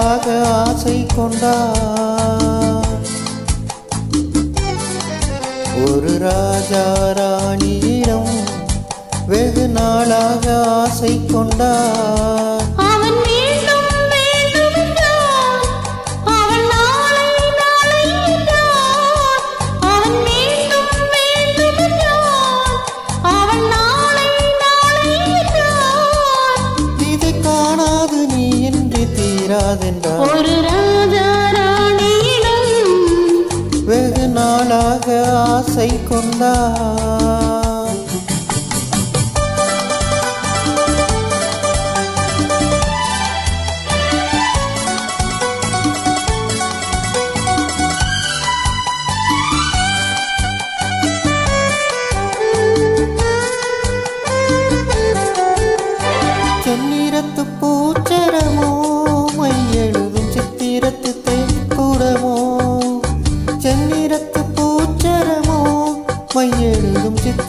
கொண்டாக ஆசை கொண்டார். ஒரு ராஜா ராணியிடம் வெகு நாளாக ஆசை கொண்டார். ஆசை கொண்டா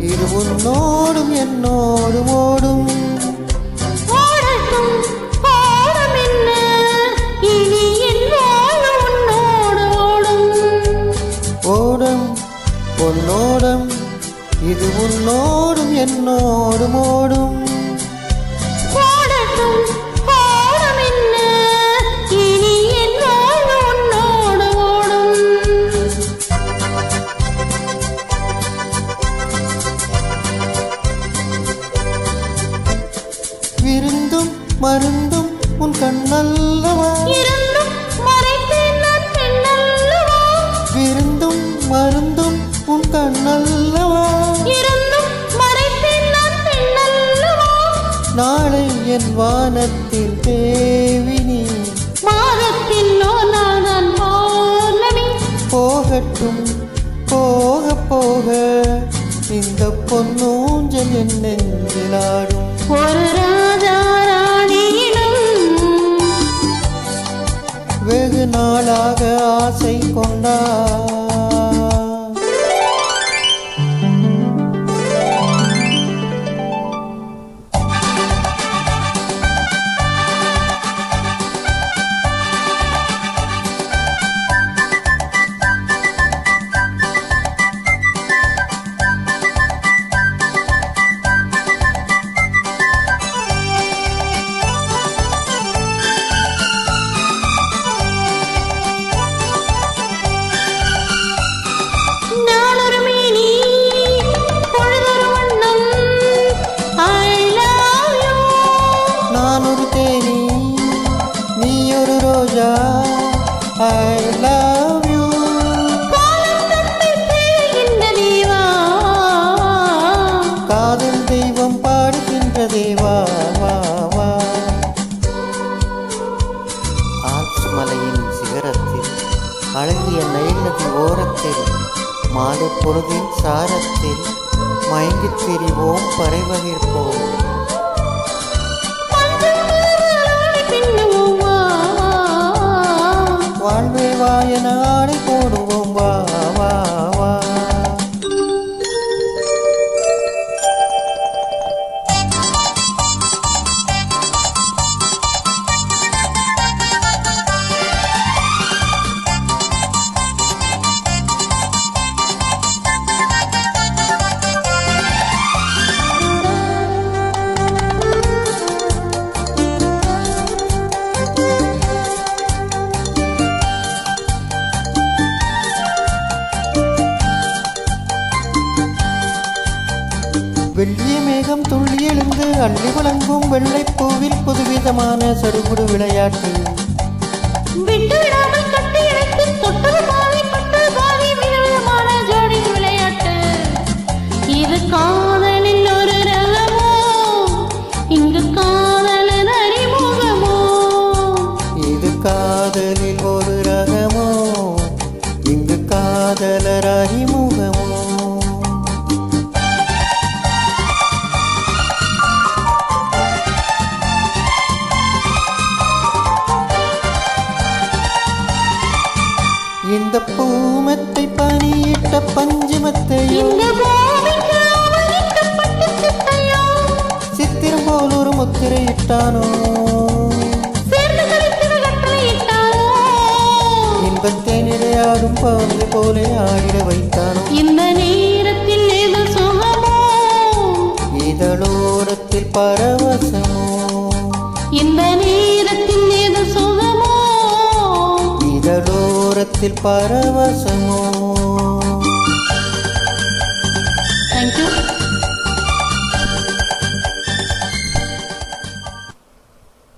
இது உன்னோடும் என்னோடு ஓடும். ஓடும். பொன்னோடும் இது உன்னோடும் என்னோடும் ஓடும். மருந்தும் உன் கண்ணல்லவா? விருந்தும் மருந்தும் உன் கண்ணல்லவா? நாளை என் வானத்தில் தேவினி மாதத்தில் நான் போகட்டும் போக போக. இந்த பொன்னூஞ்சல் என் நெஞ்சிலாடும் ஒரு மேலாக ஆசை கொண்டார். அழகிய நைநதி ஓரத்தில் மாலை பொழுதின் சாரத்தில் மயங்கித் திரிவோம் பறைவகிர்ப்போம் மெல்லிய மேகம் துள்ளி எழுந்து அள்ளி வழங்கும் வெள்ளைப்பூவில் புதுவிதமான சடுகுடு விளையாட்டு. காதலில் ஒரு ரகமோ? இங்கு காதலர் அறிமுகமோ? பூமத்தை அவனிக்கப்பட்ட சித்தையோ சித்திரம் போல் ஒரு முத்திரையிட்டானோ இன்பத்தை நிறையாடும் பாம்பு போலே ஆடிட வைத்தானோ. இந்த நேரத்தில் ஏதோ சுகமோ இதழோரத்தில் பரவசமோ. இந்த நேரத்தில் மனசில் பரவசமோ?